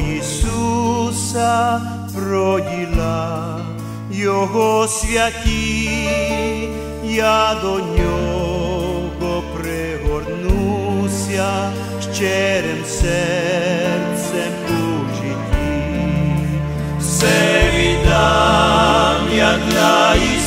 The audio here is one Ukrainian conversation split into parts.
Ісуса про діла Його святі, я до нього пригорнуся щирим серцем у житті. Все віддам я для Ісуса,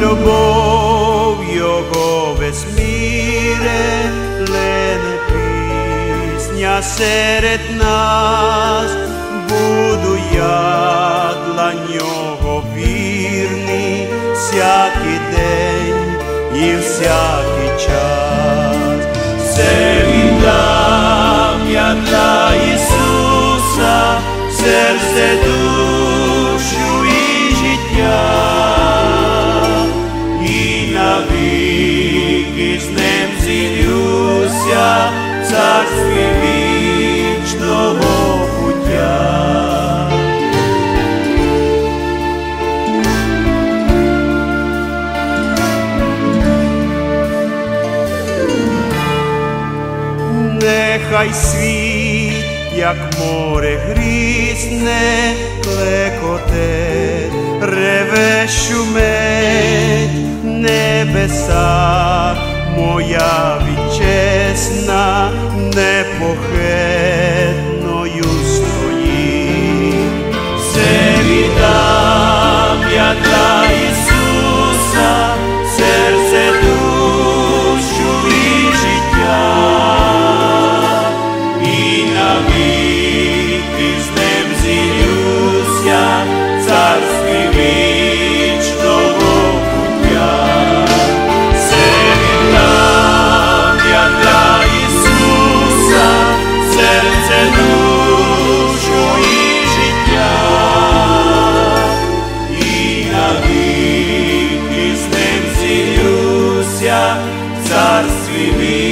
любов його весь міре, лене пісня серед нас, буду я для нього вірний всякий день і всякий час. Все віддам я для Ісуса, серце, душу Нехай світ, як море грізне, клекоте, реве шумить, небеса, моя вітчесна, непохитна царстве мира.